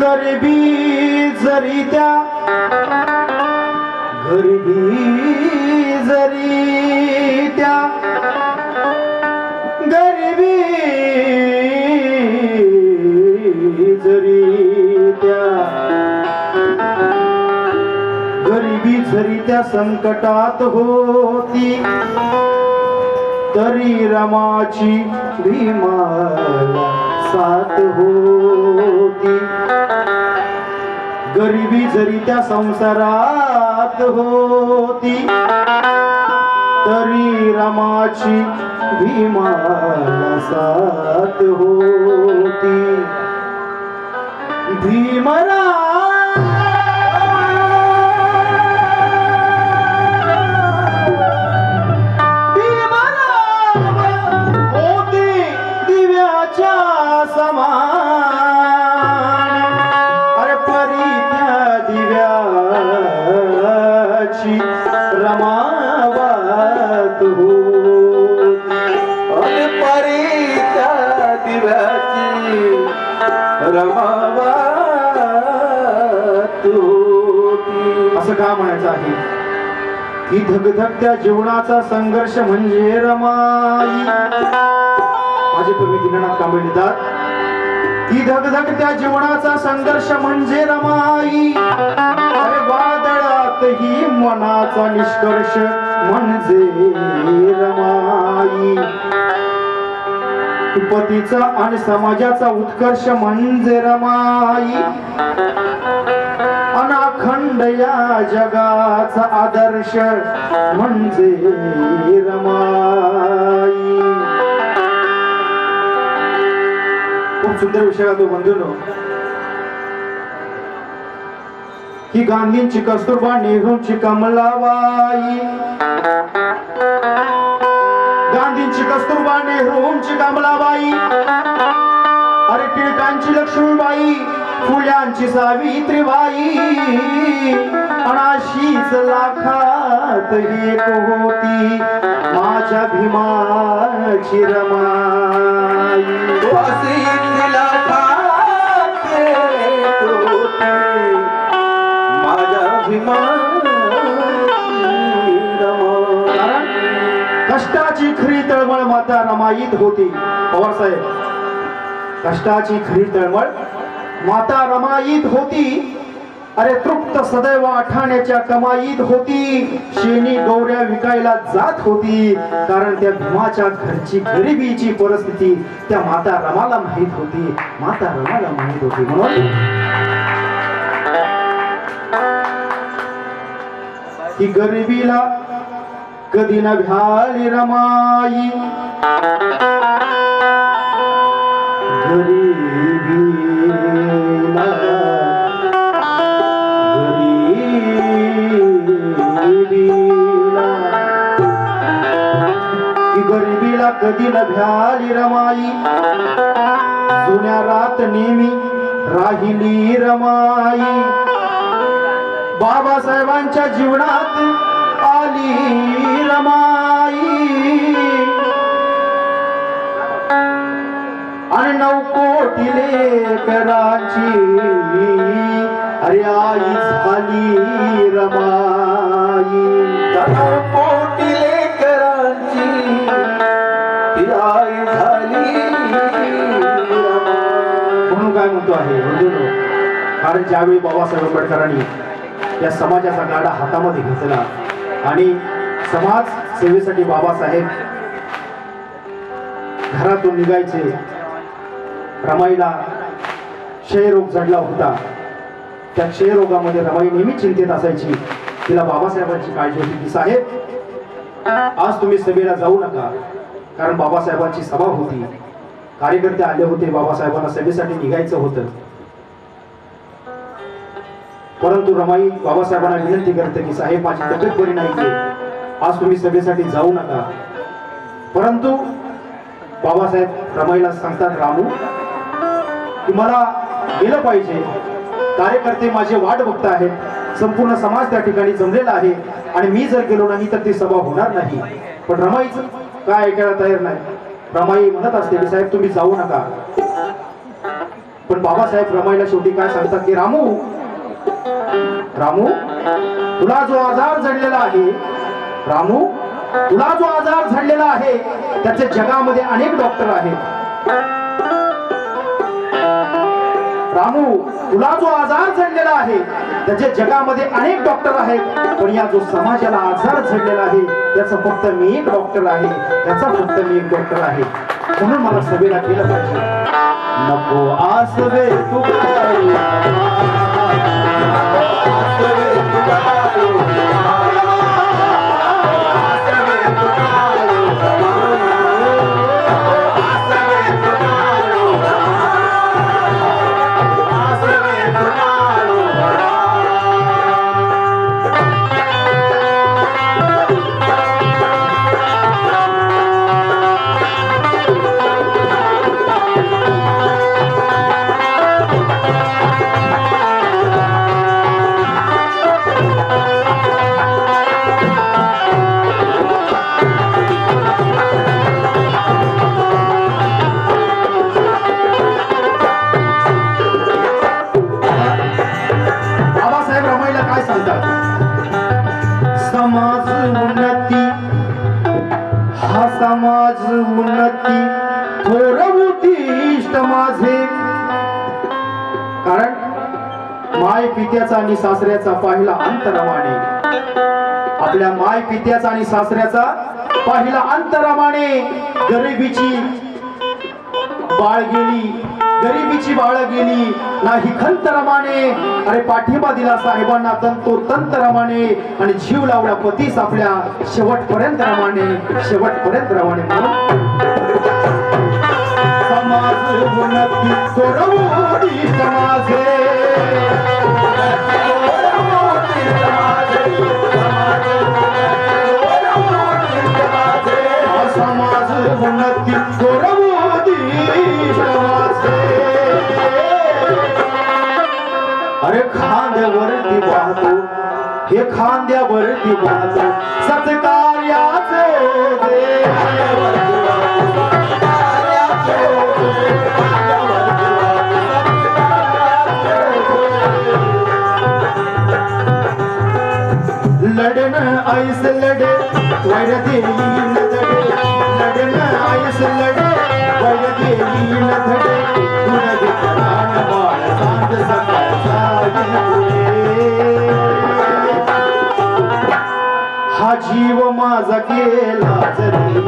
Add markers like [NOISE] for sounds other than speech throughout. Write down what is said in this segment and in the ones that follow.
गरबी जरी त्या गरिबी जरी त्या गरिबी जरी त्या गरिबी जरी त्या संकटात होती तरी रमाची भीमाला साथ हो गरिबी जरी त्या संसारात होती तरी रामाची भीमाला साथ होती. भीमरा ही धगधगत्या जीवनाचा संघर्ष म्हणजे रमाई. माझे कवी दिनानाथ कांबळे लिहितात ही धगधगत्या जीवनाचा संघर्ष म्हणजे रमाई. अरे वादळातही मनाचा निष्कर्ष म्हणजे रमाई. पतीचा आणि समाजाचा उत्कर्ष म्हणजे रमाई. अनाखंड या जगाचा आदर्श म्हणजे रमाई. खूप सुंदर विषय आहे तो बंधूनो. ही गांधींची कस्तुरबा नेहरूंची कमलाबाई. गांधींची कस्तुरबा नेहरूंची कमलाबाई. अरे टिळकांची लक्ष्मीबाई. फुल्यांची सावित्रीबाई. अनाशीच लाखात ही एक होती माझ्या भीमाची कष्टाची खरी तळमळ माता रमाईत होती. पवार साहेब कष्टाची खरी तळमळ माता रमाईत होती. अरे तृप्त सदैव आठाण्याच्या कमाईत होती. शेणी गौऱ्या विकायला जात होती. कारण त्या भीमाच्या घरची गरिबीची परिस्थिती त्या माता रमाला माहीत होती. माता रमाला माहीत होती. म्हणून ही गरिबीला कधी न भ्याली रमाई. गरीब ती गरिबीला कधी न भ्याली रमाई. जुन्या रात नेहमी राहिली रमाई. बाबासाहेबांच्या जीवनात आली रमाई. आणि नऊ कोटी लेकराची अरे आई झाली रमाई. पोटी लेकरा म्हणतो आहे बंधूनो कारण ज्यावेळी बाबासाहेब आंबेडकरांनी या समाजाचा गाडा हातामध्ये घेतला आणि समाज सेवेसाठी बाबासाहेब घरातून निघायचे रमाईला क्षयरोग जडला होता. त्या क्षयरोगामध्ये रमाई नेहमी चिंतेत असायची. तिला बाबासाहेबांची काळजी होती की साहेब आज तुम्ही सभेला जाऊ नका कारण बाबासाहेबांची सभा होती. कार्यकर्ते आले होते बाबासाहेबांना सभेसाठी निघायचं होतं. परंतु रमाई बाबासाहेबांना विनंती करते की साहेब माझी तब्येत बरी नाही आज तुम्ही सभेसाठी जाऊ नका. परंतु बाबासाहेब रमाईला सांगतात रामू की मला गेलं पाहिजे. कार्यकर्ते माझे वाट बघत आहेत. संपूर्ण समाज त्या ठिकाणी जमलेला आहे. आणि मी जर गेलो नाही तर ती सभा होणार नाही. पण रमाईच काय ऐकायला तयार नाही. रमाई म्हणत असते की साहेब तुम्ही जाऊ नका. पण बाबासाहेब रमाईला शेवटी काय सांगतात की रामू रामू तुला जो आजार जडलेला आहे रामू तुला जो आजार झडलेला आहे त्याचे जगामध्ये अनेक डॉक्टर आहेत. रामू तुला जो आजार झडलेला आहे त्याच्या जगामध्ये अनेक डॉक्टर आहेत पण या जो समाजाला आजार झडलेला आहे त्याचा फक्त मी एक डॉक्टर आहे त्याचा फक्त मी एक डॉक्टर आहे. म्हणून मला सवेला केलं पाहिजे. नको आसवे तू सासऱ्याचा पाहिला अंतरमाने आपल्या माय पित्याचा आणि सासऱ्याचा पाहिला अंतरमाने गरिबीची बाळ गेली गरिबीची बाळ गेली नाही खंत रमाने अरे पाठिंबा दिला साहेबांना तंतो तंत रमाने आणि जीव लावला पतीस आपल्या शेवटपर्यंत रमाने शेवटपर्यंत रमाने समाज उन्नती समाजे समाज. खांद्यावरती वाहतो. हे खांद्यावरती वाहतो. सत्कार्याचे लढण ऐस लढे वैर देई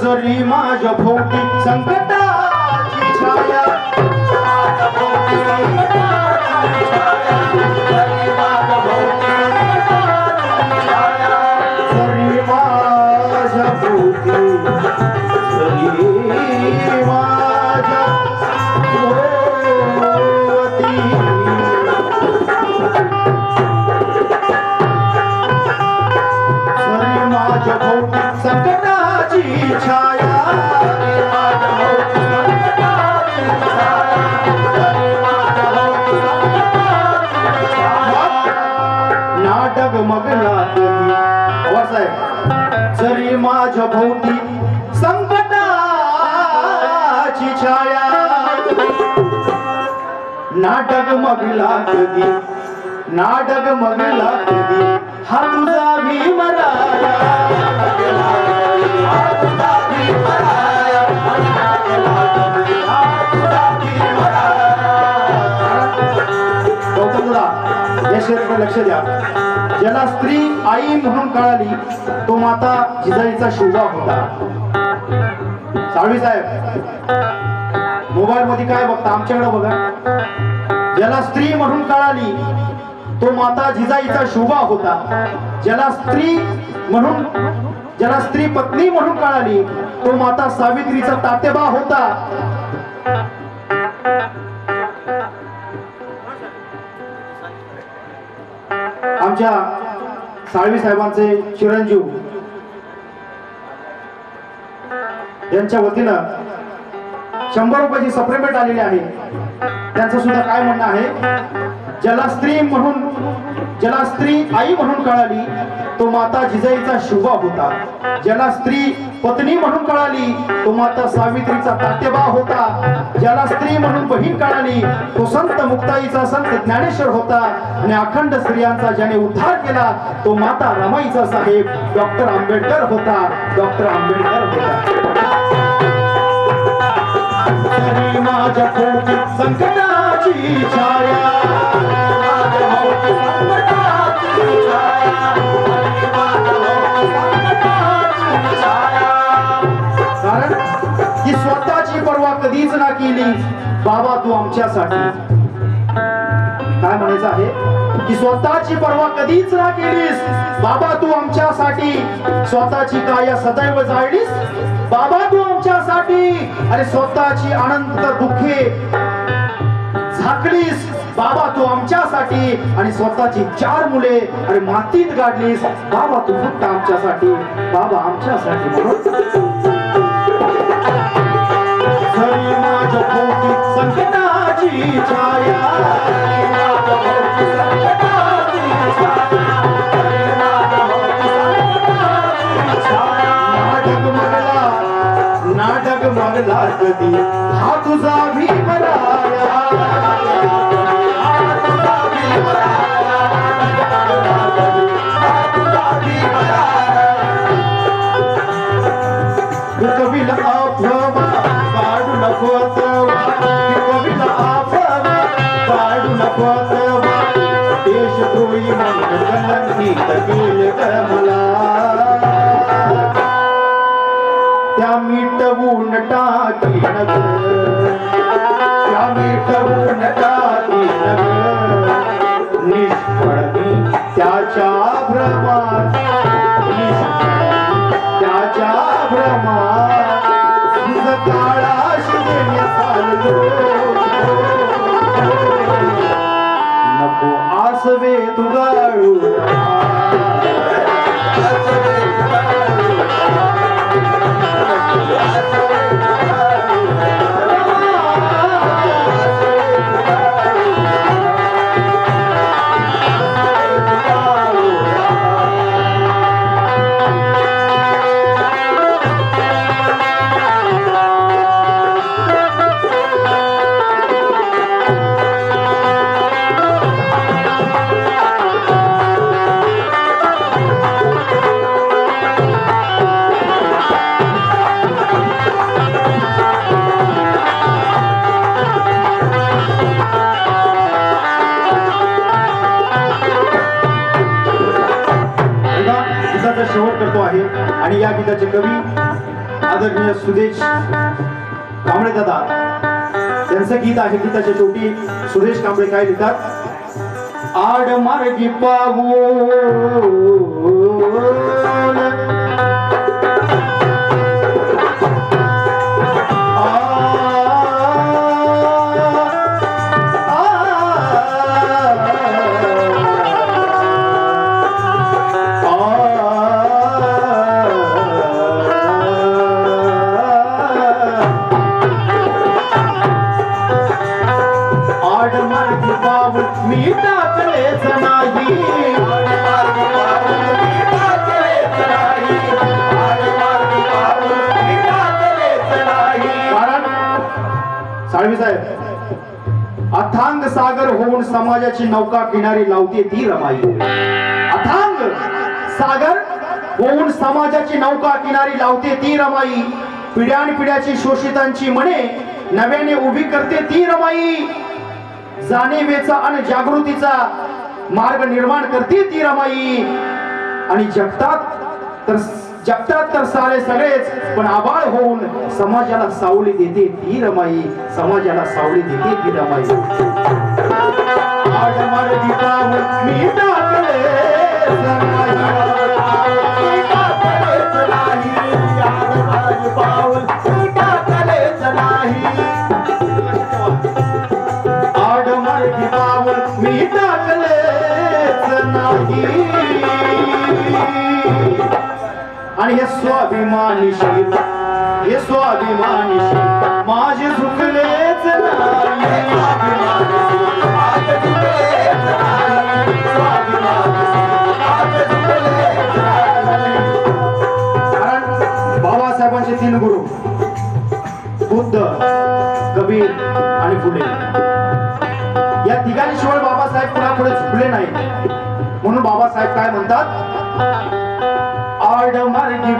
सांगतात जरी माझ्या भोवती संकट नाटक मगला कधी नाटक मगला कधी हा तुझा भीमराया या लक्ष द्या. ज्याला स्त्री आई म्हणून कळाली तो माता जिजाईचा शोभा होता. साळवी साहेब मोबाईल मध्ये काय बघता? आमच्याकडे बघा. ज्याला स्त्री म्हणून कळाली तो माता जिजाईचा शोभा होता. ज्याला स्त्री म्हणून ज्याला स्त्री पत्नी म्हणून कळाली तो माता सावित्रीचा तातेबा होता. आमच्या साळवी साहेबांचे चिरंजीव यांच्या वतीनं शंभर रुपयाची सप्रेमेंट आलेली आहे. त्यांचं सुद्धा काय म्हणणं आहे? ज्याला स्त्री म्हणून ज्याला स्त्री आई म्हणून कळाली तो माता जिजाईचा शुभा होता. ज्याला स्त्री पत्नी म्हणून कळाली तो माता सावित्रीचा तातेबा होता. ज्याला स्त्री म्हणून बहीण कळाली तो संत मुक्ताईचा संत ज्ञानेश्वर होता. आणि अखंड स्त्रियांचा ज्याने उद्धार केला तो माता रमाईचा साहेब डॉक्टर आंबेडकर होता. डॉक्टर आंबेडकर होता. जरी माझ्या पोटी कारण स्वतःची पर्वा कधीच ना केली. बाबा तू आमच्यासाठी. काय म्हणायचं आहे? की स्वतःची पर्वा कधीच ना केलीस. बाबा तू आमच्यासाठी. स्वतःची काय सदैव जाळलीस. बाबा तू आमच्यासाठी. अरे स्वतःची अनंत दुःखे झाकलीस बाबा तू आमच्यासाठी आणि स्वतःची चार मुले आणि मातीत गाडलीस बाबा तू फक्त आमच्यासाठी बाबा आमच्यासाठी म्हणून. जरी माझ्या भोवती संकटाची छाया माझ्या भोवती संकटाची नको तवा देशद्रोही केले त्या मिटवून टाकीन त्या मिटवून मी त्याच्या भ्रमात त्याच्या भ्रमात काळाशी चाललो आहे [LAUGHS] या गीताचे कवी आदरणीय सुदेश कांबळे दादा. त्यांचं गीत आहे गीताच्या शेवटी सुदेश कांबळे काय लिहितात? आड मार्गी पाहू. सागर समाजाची नौका किनारी लावते ती रमाई अथांग सागर होऊन समाजाची नौका किनारी लावते ती रमाई. पिढ्यानपिढ्याची शोषितांची मने नव्याने उभी करते ती रमाई. जाणीवेचा आणि जागृतीचा मार्ग निर्माण करते ती रमाई. आणि जगतात तर जगतात तर सारे सगळेच पण आबाळ होऊन समाजाला सावली देते ती रमाई समाजाला सावली देते ती रमाई मी टाकले. स्वाभिमानी हे स्वाभिमानी माझे झुकलेच नाही. कारण बाबासाहेबांचे तीन गुरु बुद्ध कबीर आणि फुले. या तिघांशिवाय बाबासाहेब पुढे झुकले नाही म्हणून बाबासाहेब काय म्हणतात? आड मार्गी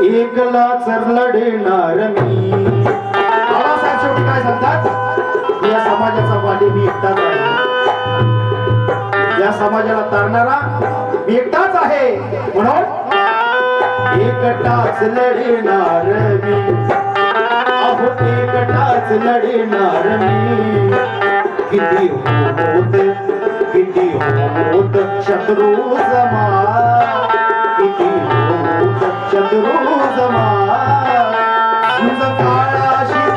एकला चर साऱ्या लढणार मी बाबासाहेब शेवटी काय सांगतात या समाजाचा वाली मी एकटाच आहे या समाजाला तारणारा मी एकटाच आहे म्हणून एकटाच लढणार मी अहो एकटाच लढणार मी किती होत किती होत शत्रू जमा. किती होत शत्रू जमा. तुझ काळाशी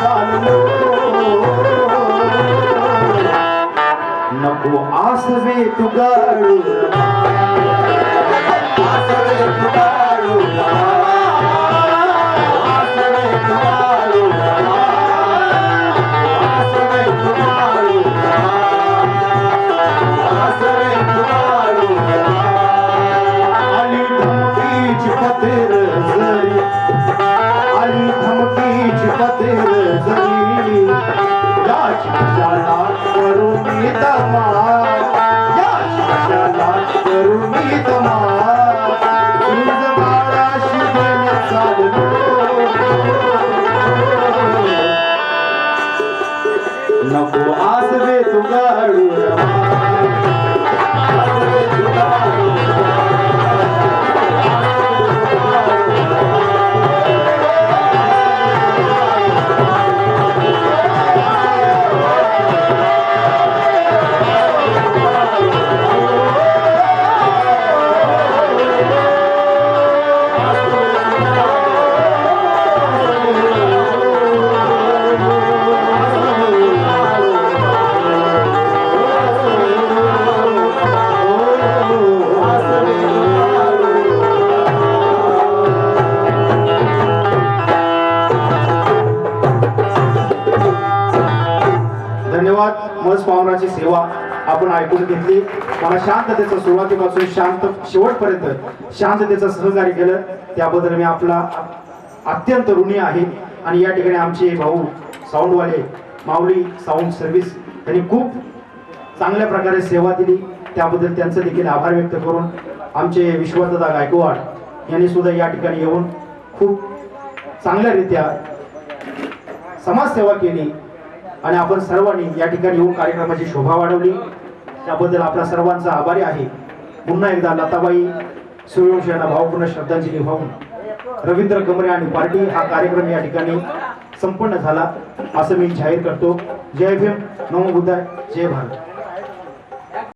चाललो नको आसवे तुगाळू गाडू आसरे मला शांततेचं सुरुवातीपासून शांत शेवटपर्यंत शांततेचं सहकार्य केलं. त्याबद्दल मी आपला अत्यंत ऋणी आहे. आणि या ठिकाणी आमचे भाऊ साऊंडवाले माऊली साऊंड सर्व्हिस यांनी खूप चांगल्या प्रकारे सेवा दिली. त्याबद्दल त्यांचं देखील आभार व्यक्त करून आमचे विश्वदादा गायकवाड यांनी सुद्धा या ठिकाणी येऊन खूप चांगल्यारीत्या समाजसेवा केली. आणि आपण सर्वांनी या ठिकाणी येऊन कार्यक्रमाची शोभा वाढवली. त्याबद्दल आपल्या सर्वांचा आभारी आहे. पुन्हा एकदा लताबाई सूर्यवंश यांना भावपूर्ण श्रद्धांजली वाहून रवींद्र कमरे आणि पार्टी हा कार्यक्रम या ठिकाणी संपन्न झाला. असं मी जाहीर करतो. जय भीम. नमो बुद्धाय. जय भारत.